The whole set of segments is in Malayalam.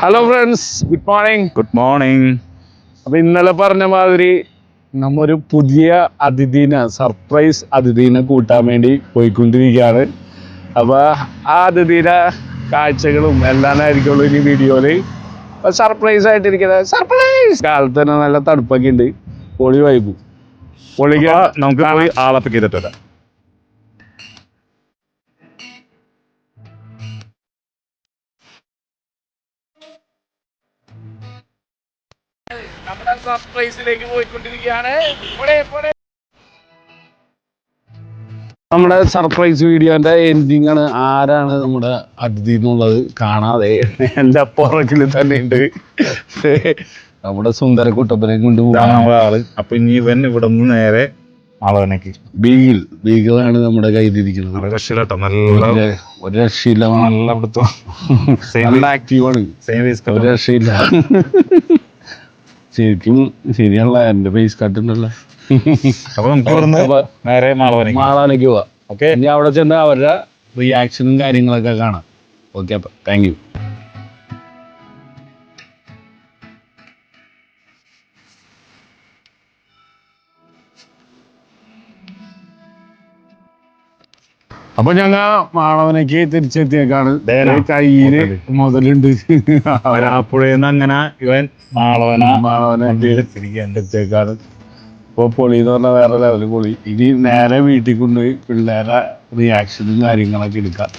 Hello friends good morning good morning അപ്പൊ ഇന്നലെ പറഞ്ഞ മാതിരി നമ്മൊരു പുതിയ അതിഥീനെ സർപ്രൈസ് അതിഥീനെ കൂട്ടാൻ വേണ്ടി പോയിക്കൊണ്ടിരിക്കുകയാണ്. അപ്പൊ ആ അതിഥീനെ കാഴ്ചകളും എല്ലാം ആയിരിക്കുള്ളൂ ഇനി വീഡിയോയിൽ. അപ്പൊ സർപ്രൈസ് ആയിട്ടിരിക്കുന്നത് സർപ്രൈസ് കാലത്ത് തന്നെ നല്ല തണുപ്പൊക്കെ ഉണ്ട്. പൊളി വൈബ് പൊളിക്ക്. നമുക്ക് ആളപ്പൊക്കെ ആളെ സർപ്രൈസിലേക്ക് പോയിക്കൊണ്ടിരിക്കുകയാണ്. നമ്മുടെ സർപ്രൈസ് വീഡിയോന്റെ എൻഡിങ് ആണ്. ആരാണ് നമ്മുടെ അതിഥി എന്നുള്ളത് കാണാതെ എന്റെ പുറകിൽ തന്നെ ഉണ്ട്. നമ്മുടെ സുന്ദര കുട്ടപ്പനെ കൊണ്ട് ആൾ. അപ്പൊ ഇനി ഇവൻ ഇവിടെ നിന്ന് നേരെ ആളവനേക്ക് ബീഗിൾ ബീഗിളാണ് നമ്മുടെ കയ്യിലിരിക്കുന്നത് നല്ല രക്ഷയിലട്ടോ. നല്ല ഒരു- രക്ഷയില്ല. നല്ല പിടുത്തം നല്ല ആക്റ്റീവാണ് സെയിം വേസ് ഒരു രക്ഷയില്ല. ശരിക്കും ശരിയാണല്ലോ എന്റെ ഫേസ് കട്ടുണ്ടല്ലോ അപ്പൊ നമുക്ക് ഇവിടുന്ന് നേരെ മാളവനേക്ക് മാളാനേക്ക് പോവാ. ഓക്കെ ഇനി അവിടെ ചെന്ന് അവരുടെ റിയാക്ഷനും കാര്യങ്ങളൊക്കെ കാണാം. ഓക്കെ അപ്പൊ താങ്ക് യു അപ്പൊ ഞങ്ങൾ മാളവനക്ക് തിരിച്ചെത്തിയേക്കാണ്. കയ്യിൽ മുതലുണ്ട്. അവരാപ്പുഴന്ന് അങ്ങനെ ഇവൻ മാളവന മാളവനേക്ക് എത്തിയേക്കാണ് ഇപ്പൊ പൊളി എന്ന് പറഞ്ഞാൽ വേറെ ലെവൽ പൊളി. ഇനി നേരെ വീട്ടിൽ കൊണ്ടുപോയി പിള്ളേരെ റിയാക്ഷനും കാര്യങ്ങളൊക്കെ എടുക്കാം.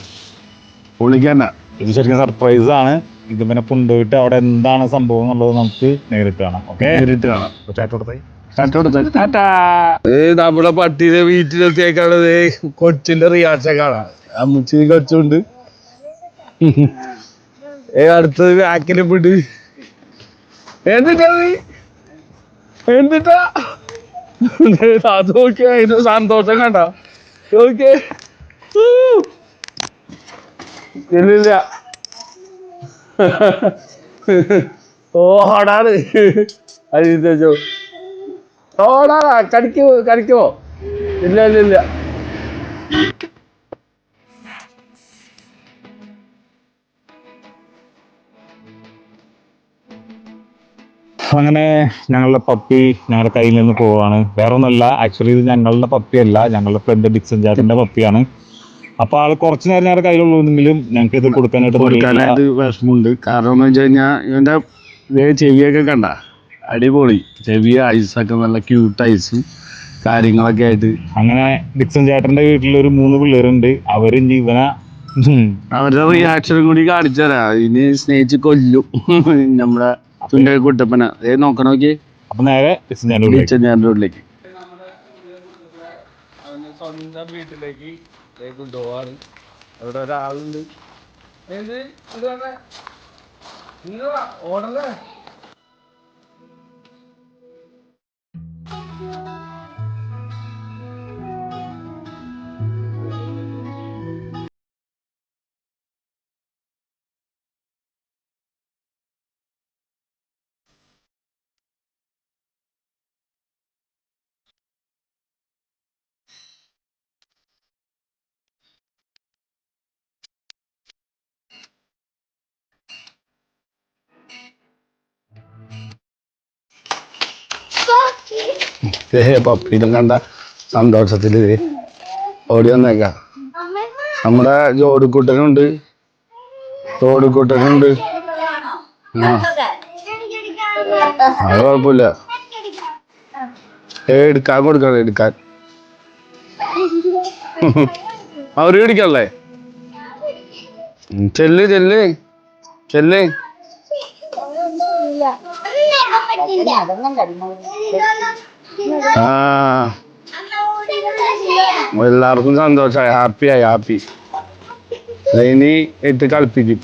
പൊളിക്ക് തന്നെ. ഇത് ശരിക്കും സർപ്രൈസ് ആണ്. ഇത് പിന്നെ കൊണ്ടുപോയിട്ട് അവിടെ എന്താണ് സംഭവം എന്നുള്ളത് നമുക്ക് നേരിട്ട് കാണാം. ഓക്കെ? നേരിട്ട് കാണാം. നമ്മുടെ പട്ടിയുടെ വീട്ടിലെത്തിയേക്കാണത്. കൊച്ചിന്റെ റിയാക്ഷൻ കാണാം. അമ്മച്ചി കൊച്ചുണ്ട് ഏ അടുത്തത് ബാക്കിലും പിടി എന്നിട്ടാ നീ? എന്നിട്ടാ ദേ, അത് നോക്കി അതിന് സന്തോഷം കണ്ട? നോക്കിയേ. ഇല്ലില്ല. ഓടാണ് അതിച്ചോ ഓടാടാ കടിക്കോ കടിക്കോ ഇല്ല ഇല്ല ഇല്ല. അങ്ങനെ ഞങ്ങളുടെ പപ്പി ഞങ്ങളുടെ കയ്യിൽ നിന്ന് പോവാണ്. വേറെ ഒന്നല്ല ആക്ച്വലി ഇത് ഞങ്ങളുടെ പപ്പിയല്ല ഞങ്ങളുടെ ഫ്രണ്ട് ഡിക്സൺ ചാറ്റിന്റെ പപ്പിയാണ്. അപ്പൊ ആൾ കുറച്ച് നേരം ഞങ്ങളുടെ കയ്യിലുള്ളൂന്നെങ്കിലും ഞങ്ങൾക്ക് ഇത് കൊടുക്കാനായിട്ട് കൊടുക്കാനായിട്ട് വിഷമമുണ്ട്. കാരണം എന്ന് വെച്ച് കഴിഞ്ഞാൽ ഇവന്റെ ദേ ചെവിയൊക്കെ കണ്ട. അടിപൊളി. ചെവി ഐസൊക്കെ നല്ല ക്യൂട്ട് ഐസും കാര്യങ്ങളൊക്കെ ആയിട്ട്. അങ്ങനെ ഡിക്സൺ ചേട്ടന്റെ വീട്ടിൽ ഒരു മൂന്ന് പിള്ളേരുണ്ട്. അവരും ജീവന അവരുടെ റിയാക്ഷൻ കൂടി കാണിച്ചു തരാം. ഇനി സ്നേഹിച്ച് കൊല്ലും. നമ്മുടെ തുണ്ട കുട്ടപ്പന. ഏ നോക്കണ നോക്കി അപ്പൊ നേരെ ഡിക്സൺ ചേട്ടന്റെ വീട്ടിലേക്ക്. സ്വന്തം വീട്ടിലേക്ക് കൊണ്ടുപോവാണ്. അവിടെ ഒരാളുണ്ട്. ഓടല്ലേ? ഏ പപ്പീനെ കണ്ട സന്തോഷത്തിൽ ദേ ഓടി വന്നേക്കാം. നമ്മുടെ ജോഡിക്കുട്ടനുണ്ട്. തോടിക്കൂട്ടനുണ്ട് അത് കുഴപ്പമില്ല. എടുക്കാൻ കൊടുക്കണം എടുക്കാൻ. അവർ പിടിക്കല്ലേ ചെല്ല് ചെല്ല്. ചെല്ല്. ആ. എല്ലാവർക്കും സന്തോഷമായി. ഹാപ്പിയായി ഹാപ്പി. ഇനി ഇട്ട് കളിപ്പിക്കും.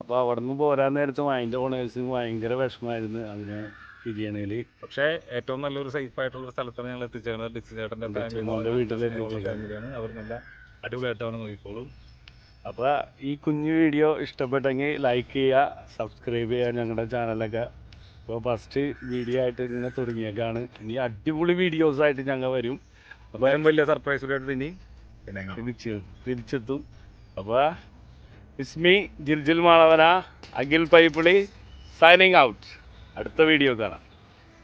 അപ്പൊ അവിടെ നിന്ന് പോരാൻ നേരത്ത് അതിന്റെ ഓണേഴ്സ് ഭയങ്കര വിഷമായിരുന്നു അതിനെ തിരിയണേൽ പക്ഷെ ഏറ്റവും നല്ലൊരു സേഫ് ആയിട്ടുള്ള സ്ഥലത്താണ് ഞങ്ങൾ എത്തിച്ചേർന്നത്. ഡിസ്റ്റേട്ടന്റെ വീട്ടിലെ അവർ നല്ല അടിപൊളിയായിട്ട് അവനെ നോക്കിക്കോളും. അപ്പൊ ഈ കുഞ്ഞു വീഡിയോ ഇഷ്ടപ്പെട്ടെങ്കിൽ ലൈക്ക് ചെയ്യുക സബ്സ്ക്രൈബ് ചെയ്യുക ഞങ്ങളുടെ ചാനലൊക്കെ അപ്പോൾ ഫസ്റ്റ് വീഡിയോ ആയിട്ട് ഇങ്ങനെ തുടങ്ങിയേക്കാണ്. ഇനി അടിപൊളി വീഡിയോസ് ആയിട്ട് ഞങ്ങൾ വരും. അപ്പൊ അതിനും വലിയ സർപ്രൈസ് ആയിട്ട് ഇനി തിരിച്ച് തിരിച്ചെത്തും. അപ്പോൾ ഇസ്മി ജിൽജിൽ മാളവന അഖിൽ പൈപ്പിളി സൈനിങ് ഔട്ട് അടുത്ത വീഡിയോ കാണാം.